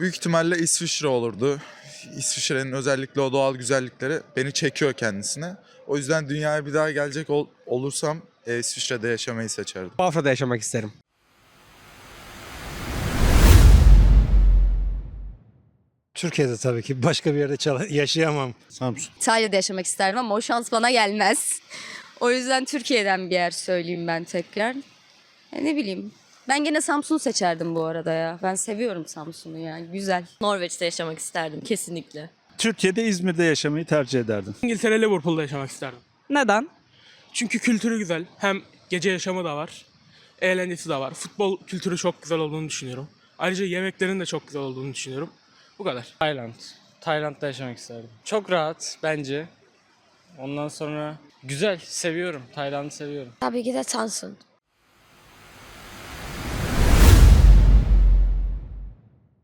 Büyük ihtimalle İsviçre olurdu. İsviçre'nin özellikle o doğal güzellikleri beni çekiyor kendisine. O yüzden dünyaya bir daha gelecek ol- olursam e, İsviçre'de yaşamayı seçerdim. Bafra'da yaşamak isterim. Türkiye'de tabii ki. Başka bir yerde çala- yaşayamam. Samsun. İtalya'da yaşamak isterdim ama o şans bana gelmez. O yüzden Türkiye'den bir yer söyleyeyim ben tekrar. Ya ne bileyim. Ben gene Samsun'u seçerdim bu arada ya. Ben seviyorum Samsun'u yani. Güzel. Norveç'te yaşamak isterdim kesinlikle. Türkiye'de İzmir'de yaşamayı tercih ederdim. İngiltere Liverpool'da yaşamak isterdim. Neden? Çünkü kültürü güzel. Hem gece yaşamı da var. Eğlencesi de var. Futbol kültürü çok güzel olduğunu düşünüyorum. Ayrıca yemeklerin de çok güzel olduğunu düşünüyorum. Bu kadar. Tayland. Tayland'da yaşamak isterdim. Çok rahat bence. Ondan sonra güzel, seviyorum. Tayland'ı seviyorum. Tabii ki de Samsun.